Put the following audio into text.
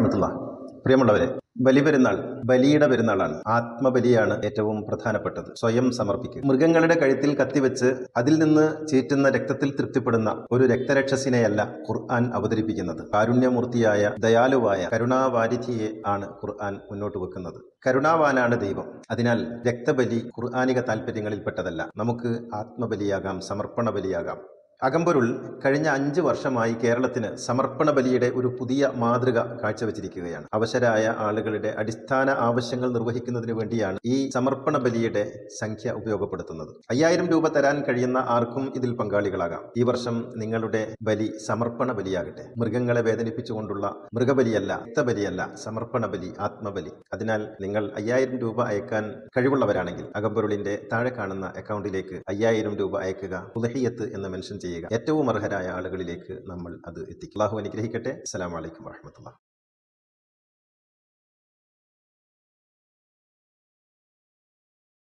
റഹ്മത്തുള്ള പ്രിയമുള്ളവരെ ബലി പെരുന്നാൾ ബലിയുടെ പെരുന്നാളാണ്. ആത്മബലിയാണ് ഏറ്റവും പ്രധാനപ്പെട്ടത്. സ്വയം സമർപ്പിക്കുക. മൃഗങ്ങളുടെ കഴുത്തിൽ കത്തിവെച്ച് അതിൽ നിന്ന് ചീറ്റുന്ന രക്തത്തിൽ തൃപ്തിപ്പെടുന്ന ഒരു രക്തരക്ഷസിനെയല്ല ഖുർആൻ അവതരിപ്പിക്കുന്നത്. കാരുണ്യമൂർത്തിയായ ദയാലുവായ കരുണാവാരിധിയെ ആണ് ഖുർആൻ മുന്നോട്ട് വെക്കുന്നത്. കരുണാവാനാണ് ദൈവം. അതിനാൽ രക്തബലി ഖുർആാനിക താല്പര്യങ്ങളിൽപ്പെട്ടതല്ല നമുക്ക് ആത്മബലിയാകാം സമർപ്പണ ബലിയാകാം അകമ്പൊരുൾ കഴിഞ്ഞ അഞ്ച് വർഷമായി കേരളത്തിന് സമർപ്പണ ബലിയുടെ ഒരു പുതിയ മാതൃക കാഴ്ചവെച്ചിരിക്കുകയാണ്. അവശരായ ആളുകളുടെ അടിസ്ഥാന ആവശ്യങ്ങൾ നിർവഹിക്കുന്നതിന് വേണ്ടിയാണ് ഈ സമർപ്പണ ബലിയുടെ സംഖ്യ ഉപയോഗപ്പെടുത്തുന്നത്. അയ്യായിരം രൂപ തരാൻ കഴിയുന്ന ആർക്കും ഇതിൽ പങ്കാളികളാകാം. ഈ വർഷം നിങ്ങളുടെ ബലി സമർപ്പണ ബലിയാകട്ടെ മൃഗങ്ങളെ വേദനിപ്പിച്ചുകൊണ്ടുള്ള മൃഗബലിയല്ല രക്തബലിയല്ല സമർപ്പണ ബലി ആത്മബലി. അതിനാൽ നിങ്ങൾ അയ്യായിരം രൂപ അയക്കാൻ കഴിവുള്ളവരാണെങ്കിൽ അകമ്പൊരുളിന്റെ താഴെ കാണുന്ന അക്കൗണ്ടിലേക്ക് അയ്യായിരം രൂപ അയക്കുക. പുലഹിയത്ത് എന്ന് മെൻഷൻ ചെയ്യുക ഏറ്റവും അർഹരായ ആളുകളിലേക്ക് നമ്മൾ അത് എത്തിക്കും. അള്ളാഹു അനുഗ്രഹിക്കട്ടെ. അസ്സാം അലൈക്കും വറഹമത്തുള്ള